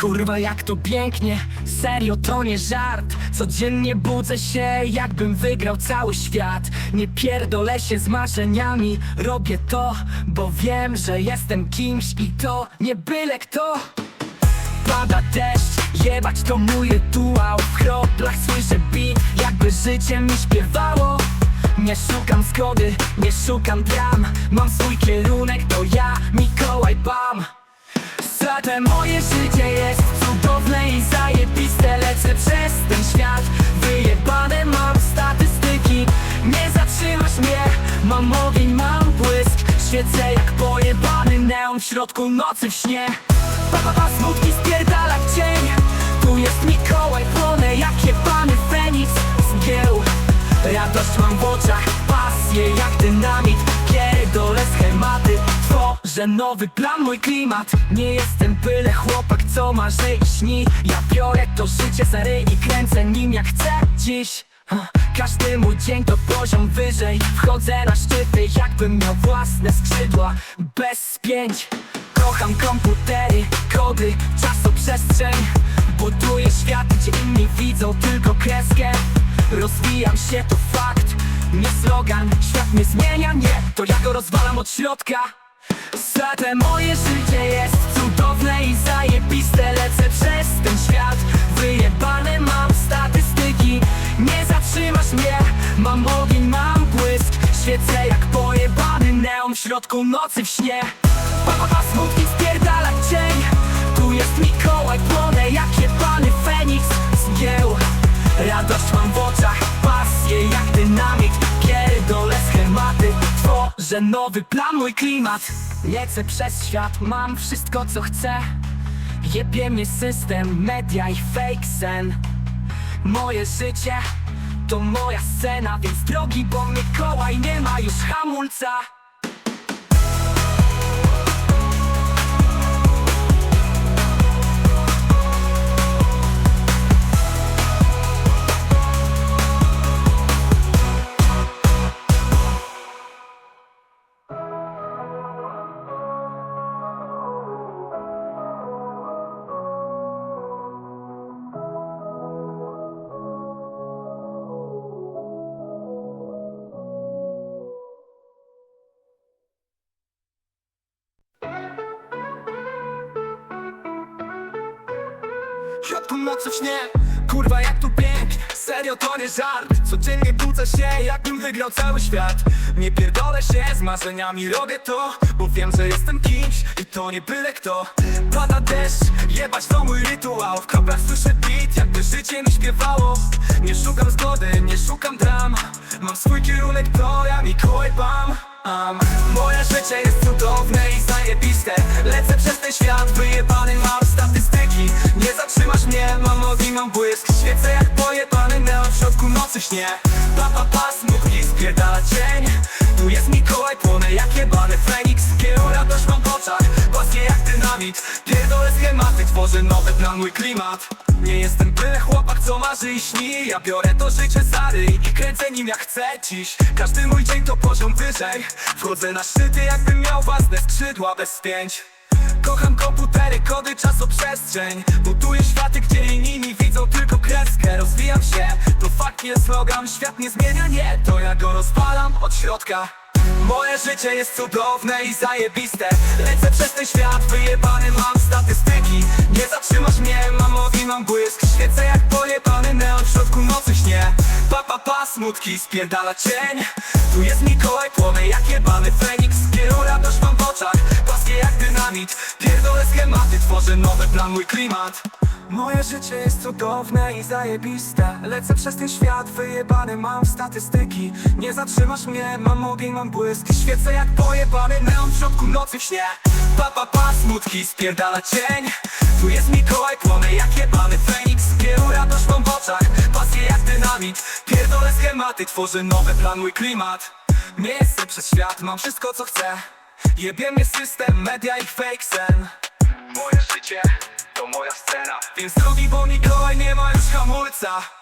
Kurwa jak to pięknie, serio to nie żart. Codziennie budzę się jakbym wygrał cały świat. Nie pierdolę się z marzeniami, robię to Bo wiem, że jestem kimś i to nie byle kto. Pada deszcz, jebać to mój rytuał W kroplach słyszę beat, jakby życie mi śpiewało. Nie szukam zgody, nie szukam dram. Mam swój kierunek, to ja, Mikołaj Bam Zatem moje życie jest cudowne i zajebiste. Lecę przez ten świat, wyjebane mam statystyki. Nie zatrzymasz mnie, mam ogień, mam błysk. Świecę jak pojebany neon w środku nocy w śnie. Pa, pa, pa, smutki spierdala w cień Tu jest Mikołaj, płonę jak jebany Feniks. Z mgieł Radość mam w nowy plan, mój klimat. Nie jestem byle chłopak, co marzy i śni Ja biorę to życie za ryj i kręcę nim jak chcę dziś. Każdy mój dzień to poziom wyżej. Wchodzę na szczyty, jakbym miał własne skrzydła. Bez spięć. Kocham komputery, kody, czasoprzestrzeń. Buduję świat, gdzie inni widzą tylko kreskę. Rozwijam się, to fakt, nie slogan Świat mnie zmienia, nie, to ja go rozwalam od środka Zatem moje życie jest cudowne i zajebiste. Lecę przez ten świat, wyjebane mam statystyki. Nie zatrzymasz mnie, mam ogień, mam błysk. Świecę jak pojebany neon w środku nocy w śnie. Pa, pa, pa, smutki spierdala cień. Tu jest Mikołaj, płonę jak jebany Feniks. Z mgieł Radość mam w oczach, pasję jak dynamit. Pierdolę schematy, tworzę nowy plan, mój klimat Lecę przez świat, mam wszystko co chcę. Jebie mnie system, media i fake sen. Moje życie to moja scena Więc drogi, bo Mikołaj nie ma już hamulca środku nocy w śnie Kurwa jak tu pięknie, serio to nie żart. Codziennie budzę się jakbym wygrał cały świat. Nie pierdolę się z marzeniami, robię to Bo wiem, że jestem kimś i to nie byle kto. Pada deszcz, jebać to mój rytuał. W kroplach słyszę beat, jakby życie mi śpiewało. Nie szukam zgody, nie szukam dram. Mam swój kierunek, to ja Mikołaj Bam. Am. Moje życie jest cudowne i zajebiste. Lecę przez ten świat, wyjebany mam statystyki. Nie zatrzymasz mnie, mam mam błysk. Świecę jak pojebany neon w środku nocy śnie. Pa, pa, pa, smutki, spierdala cień. Tu jest Mikołaj, płonę jak jebany Feniks. Kieru radość mam w oczach, pasję jak dynamit. Pierdolę schematy, tworzę nowy plan, mój klimat. Nie jestem byle chłopak, co marzy i śni Ja biorę to życie za ryj i kręcę nim jak chcę dziś. Każdy mój dzień to poziom wyżej. Wchodzę na szczyty, jakbym miał własne skrzydła bez spięć Kocham komputery, kody, czasoprzestrzeń. Buduję światy, gdzie Rozwijam się, to fakt nie slogan Świat nie zmienia, nie, to ja go rozpalam od środka. Moje życie jest cudowne i zajebiste. Lecę przez ten świat, wyjebany mam statystyki. Nie zatrzymasz mnie, mam ogień, mam błysk. Świecę jak pojebany neon w środku nocy śnie Pa, pa, pa, smutki, spierdala cień. Tu jest Mikołaj, płonę jak jebany Feniks. Kieru radość mam w oczach, pasję jak dynamit. Pierdolę schematy, tworzę nowy plan, mój klimat Moje życie jest cudowne i zajebiste. Lecę przez ten świat, wyjebany mam statystyki. Nie zatrzymasz mnie, mam ogień, mam błysk. Świecę jak pojebany neon w środku nocy w śnie. Pa, pa, pa, smutki, spierdala cień. Tu jest Mikołaj, płonę jak jebany Feniks. Kieru radość mam w oczach, pasję jak dynamit. Pierdolę schematy, tworzę nowy plan, mój klimat. Nie jestem przez świat, mam wszystko co chcę. Jebie mnie system, media i fake sen. Moje życie to moja scena. Więc drogi, bo Mikołaj nie ma już hamulca